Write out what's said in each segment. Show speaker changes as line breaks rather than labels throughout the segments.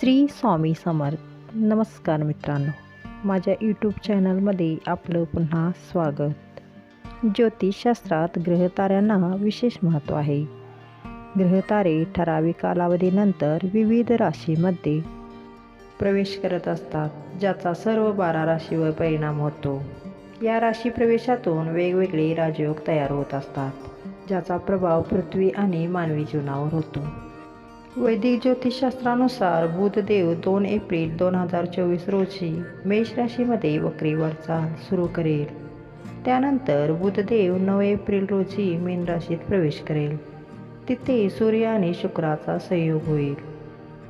श्री स्वामी समर्थ. नमस्कार मित्रांनो. माझ्या यूट्यूब चॅनलमध्ये आपलं पुन्हा स्वागत. ज्योतिषशास्त्रात ग्रहताऱ्यांना विशेष महत्त्व आहे. ग्रहतारे ठराविक कालावधीनंतर विविध राशीमध्ये प्रवेश करत असतात ज्याचा सर्व बारा राशीवर परिणाम होतो. या राशी प्रवेशातून वेगवेगळे राजयोग तयार होत असतात ज्याचा प्रभाव पृथ्वी आणि मानवी जीवनावर होतो. वैदिक ज्योतिषशास्त्रानुसार बुधदेव दोन एप्रिल दोन हजार चोवीस रोजी मेष राशीमध्ये वक्री वाटचाल सुरू करेल. त्यानंतर बुधदेव नऊ एप्रिल रोजी मीन राशीत प्रवेश करेल. तिथे सूर्य आणि शुक्राचा संयोग होईल.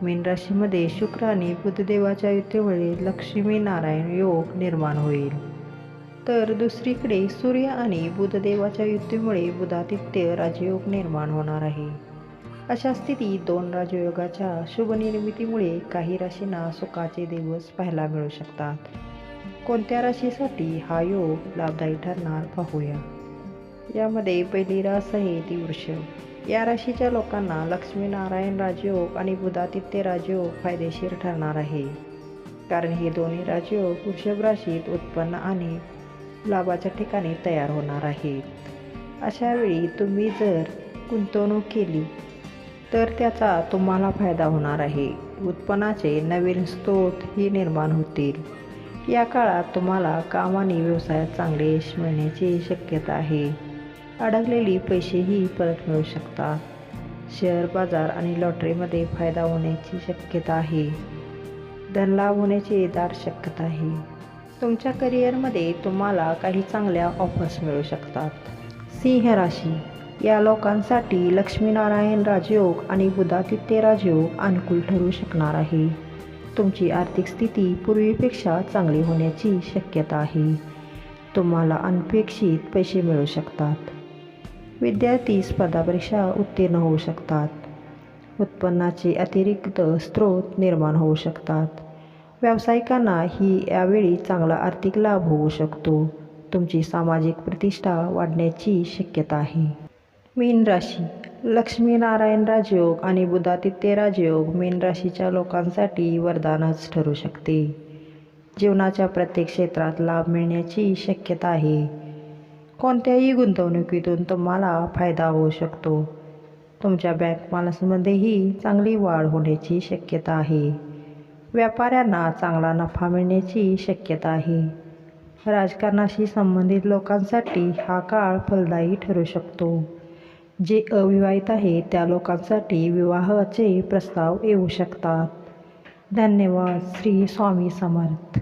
मीन राशीमध्ये शुक्र आणि बुधदेवाच्या युतीमुळे लक्ष्मी नारायण योग निर्माण होईल. तर दुसरीकडे सूर्य आणि बुधदेवाच्या युतीमुळे बुधादित्य राजयोग निर्माण होणार आहे. अशा स्थितीत दोन राजयोगाच्या शुभनिर्मितीमुळे काही राशींना सुखाचे दिवस पाहायला मिळू शकतात. कोणत्या राशीसाठी हा योग लाभदायी ठरणार पाहूया. यामध्ये पहिली रास आहे ती वृषभ या राशीच्या लोकांना लक्ष्मीनारायण राजयोग आणि बुधादित्य राजयोग फायदेशीर ठरणार आहे. कारण हे दोन्ही राजयोग वृषभ राशीत उत्पन्न आणि लाभाच्या ठिकाणी तयार होणार आहेत. अशावेळी तुम्ही जर गुंतवणूक केली तर त्याचा तुम्हाला फायदा होणार आहे. उत्पन्नाचे नवीन स्रोत ही निर्माण होतील. या काळात तुम्हाला काम आणि व्यवसायात चांगले यश मिळण्याची शक्यता आहे. अडकलेली पैसेही परत मिळू शकतात. शेअर बाजार आणि लॉटरीमध्ये फायदा होण्याची शक्यता आहे. धनलाभ होण्याची दाट शक्यता आहे. तुमच्या करिअरमध्ये तुम्हाला काही चांगल्या ऑफर्स मिळू शकतात. सिंह राशी. या लोकांसाठी लक्ष्मीनारायण राजयोग आणि बुधादित्य राजयोग अनुकूल ठरू शकणार आहे. तुमची आर्थिक स्थिती पूर्वीपेक्षा चांगली होण्याची शक्यता आहे. तुम्हाला अनपेक्षित पैसे मिळू शकतात. विद्यार्थी स्पर्धा परीक्षा उत्तीर्ण होऊ शकतात. उत्पन्नाचे अतिरिक्त स्रोत निर्माण होऊ शकतात. व्यावसायिकांना ही यावेळी चांगला आर्थिक लाभ होऊ शकतो. तुमची सामाजिक प्रतिष्ठा वाढण्याची शक्यता आहे. मीन राशी. लक्ष्मीनारायण राजयोग आणि बुधादित्य राजयोग मीन राशीच्या लोकांसाठी वरदानच ठरू शकते. जीवनाच्या प्रत्येक क्षेत्रात लाभ मिळण्याची शक्यता आहे. कोणत्याही गुंतवणुकीतून तुम्हाला फायदा होऊ शकतो. तुमच्या बँक बॅलन्समध्येही चांगली वाढ होण्याची शक्यता आहे. व्यापाऱ्यांना चांगला नफा मिळण्याची शक्यता आहे. राजकारणाशी संबंधित लोकांसाठी हा काळ फलदायी ठरू शकतो. जे अविवाहित आहे त्या लोकांसाठी विवाहाचे प्रस्ताव येऊ शकतात. धन्यवाद. श्री स्वामी समर्थ.